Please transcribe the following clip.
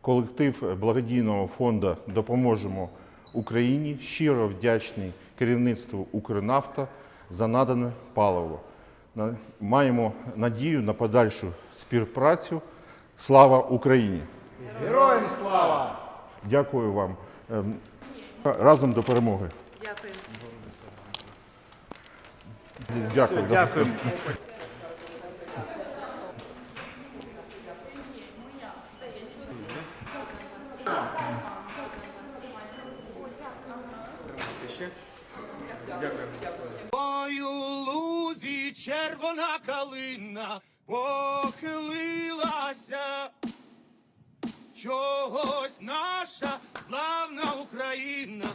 колектив благодійного фонду Допоможемо Україні щиро вдячний керівництву Укрнафта за надане паливо. Маємо надію на подальшу співпрацю. Слава Україні! Героям слава! Дякую вам. Ем, Разом до перемоги. Дякую. Дякую. Дякую. Ой, лузі червона калина похилилася. Чогось наша славна Україна